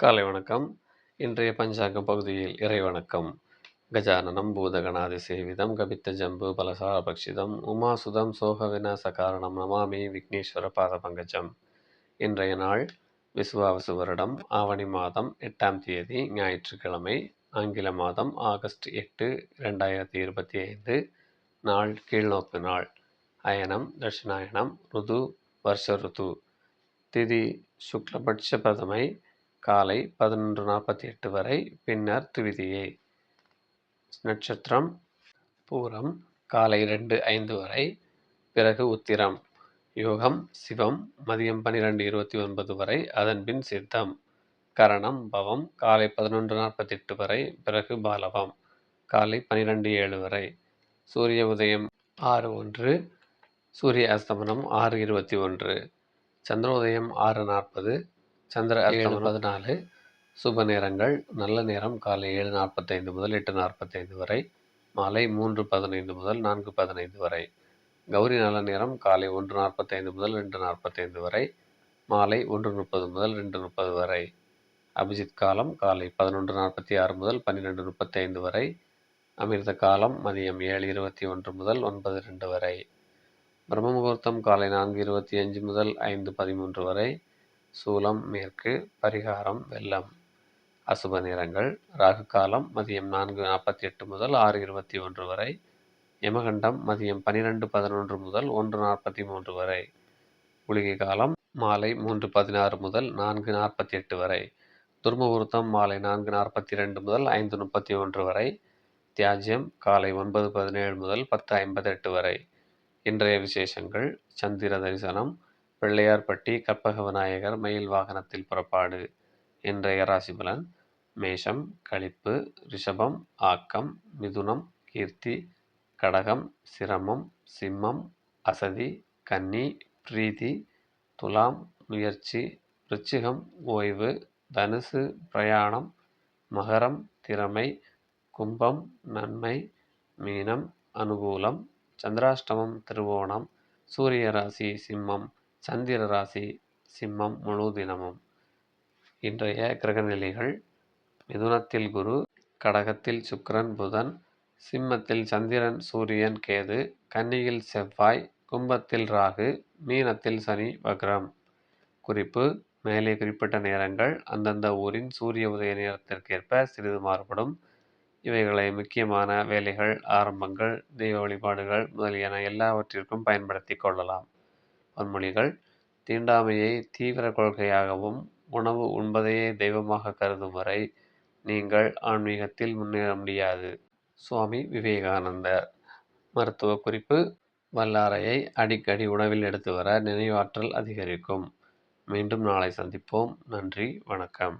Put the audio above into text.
காலை வணக்கம். இன்றைய பஞ்சாங்க பகுதியில் இறை வணக்கம் கஜானனம் பூதகணாதி சேவிதம் கபித்த ஜம்பு பலசார பக்ஷிதம் உமாசுதம் சோக விநாச காரணம் நமாமி விக்னேஸ்வர பாத பங்கஜம் இன்றைய நாள் விசுவாவசு வருடம் ஆவணி மாதம் எட்டாம் தேதி ஞாயிற்றுக்கிழமை ஆங்கில மாதம் ஆகஸ்ட் எட்டு இரண்டாயிரத்தி இருபத்தி ஐந்து நாள் கீழ்நோக்கு நாள். அயனம் தட்சிணாயனம் ருது வருஷ ருது. திதி சுக்லபட்ச பிரதமை காலை பதினொன்று நாற்பத்தி எட்டு வரை பின்னர் துவிதியை. நட்சத்திரம் பூரம் காலை ரெண்டு ஐந்து வரை பிறகு உத்திரம். யோகம் சிவம் மதியம் பன்னிரெண்டு இருபத்தி ஒன்பது வரை அதன்பின் சித்தம். கரணம் பவம் காலை பதினொன்று நாற்பத்தி எட்டு வரை பிறகு பாலவம். காலை பன்னிரெண்டு ஏழு வரை சூரிய உதயம் ஆறு ஒன்று சூரிய அஸ்தமனம் ஆறு இருபத்தி ஒன்று சந்திரோதயம் ஆறு நாற்பது சந்திர அஸ்தமனம் பதினாலு சுப நேரங்கள். நல்ல நேரம். காலை ஏழு நாற்பத்தைந்து முதல் எட்டு நாற்பத்தைந்து வரை. மாலை மூன்று பதினைந்து முதல் நான்கு பதினைந்து வரை. கௌரி நல்ல நேரம். காலை ஒன்று நாற்பத்தைந்து முதல் ரெண்டு நாற்பத்தைந்து வரை. மாலை ஒன்று முப்பது முதல் ரெண்டு முப்பது வரை. அபிஜித் காலம் காலை பதினொன்று நாற்பத்தி ஆறு முதல் பன்னிரெண்டு முப்பத்தைந்து வரை. அமிர்த காலம் மதியம் ஏழு இருபத்தி ஒன்று முதல் ஒன்பது ரெண்டு வரை. பிரம்ம முகூர்த்தம் காலை நான்கு இருபத்தி அஞ்சு முதல் ஐந்து பதிமூன்று வரை. சூலம் மேற்கு பரிகாரம் வெள்ளம். அசுப நிறங்கள் ராகு காலம் மதியம் நான்கு நாற்பத்தி எட்டு முதல் ஆறு இருபத்தி ஒன்று வரை. யமகண்டம் மதியம் பனிரெண்டு பதினொன்று முதல் ஒன்று நாற்பத்தி மூன்று வரை. குளிகை காலம் மாலை மூன்று பதினாறு முதல் நான்கு நாற்பத்தி எட்டு வரை துர்முகூர்த்தம் மாலை நான்கு நாற்பத்தி ரெண்டு முதல் ஐந்து முப்பத்தி ஒன்று வரை. தியாஜ்யம் காலை ஒன்பது பதினேழு முதல் பத்து ஐம்பத்தெட்டு வரை. இன்றைய விசேஷங்கள் சந்திர தரிசனம் பிள்ளையார்பட்டி கற்பக விநாயகர் மயில் வாகனத்தில் புறப்பாடு இன்றைய ராசிபலன் மேஷம் களிப்பு ரிஷபம் ஆக்கம் மிதுனம் கீர்த்தி கடகம் சிரமம் சிம்மம் அசதி கன்னி பிரீதி துலாம் முயற்சி ரிச்சிகம் ஓய்வு தனுசு பிரயாணம் மகரம் திறமை கும்பம் நன்மை மீனம் அனுகூலம் சந்திராஷ்டமம் திருவோணம் சூரிய ராசி சிம்மம் சந்திர ராசி சிம்மம் முழு தினமும். இன்றைய கிரகநிலைகள் மிதுனத்தில் குரு கடகத்தில் சுக்கரன் புதன் சிம்மத்தில் சந்திரன் சூரியன் கேது கன்னியில் செவ்வாய் கும்பத்தில் ராகு மீனத்தில் சனி வக்ரம். குறிப்பு மேலே குறிப்பிட்ட நேரங்கள் அந்தந்த ஊரின் சூரிய உதய நேரத்திற்கேற்ப சிறிது மாறுபடும். இவைகளை முக்கியமான வேலைகள் ஆரம்பங்கள் தெய்வ வழிபாடுகள் முதலியன எல்லாவற்றிற்கும் பயன்படுத்தி கொள்ளலாம். பொன்மொழிகள். தீண்டாமையை தீவிர கொள்கையாகவும் உணவு உண்பதையே தெய்வமாக கருதும் வரை நீங்கள் ஆன்மீகத்தில் முன்னேற முடியாது. சுவாமி விவேகானந்தர். மருத்துவ குறிப்பு வல்லாரையை அடிக்கடி உணவில் எடுத்து வர நினைவாற்றல் அதிகரிக்கும். மீண்டும் நாளை சந்திப்போம். நன்றி வணக்கம்.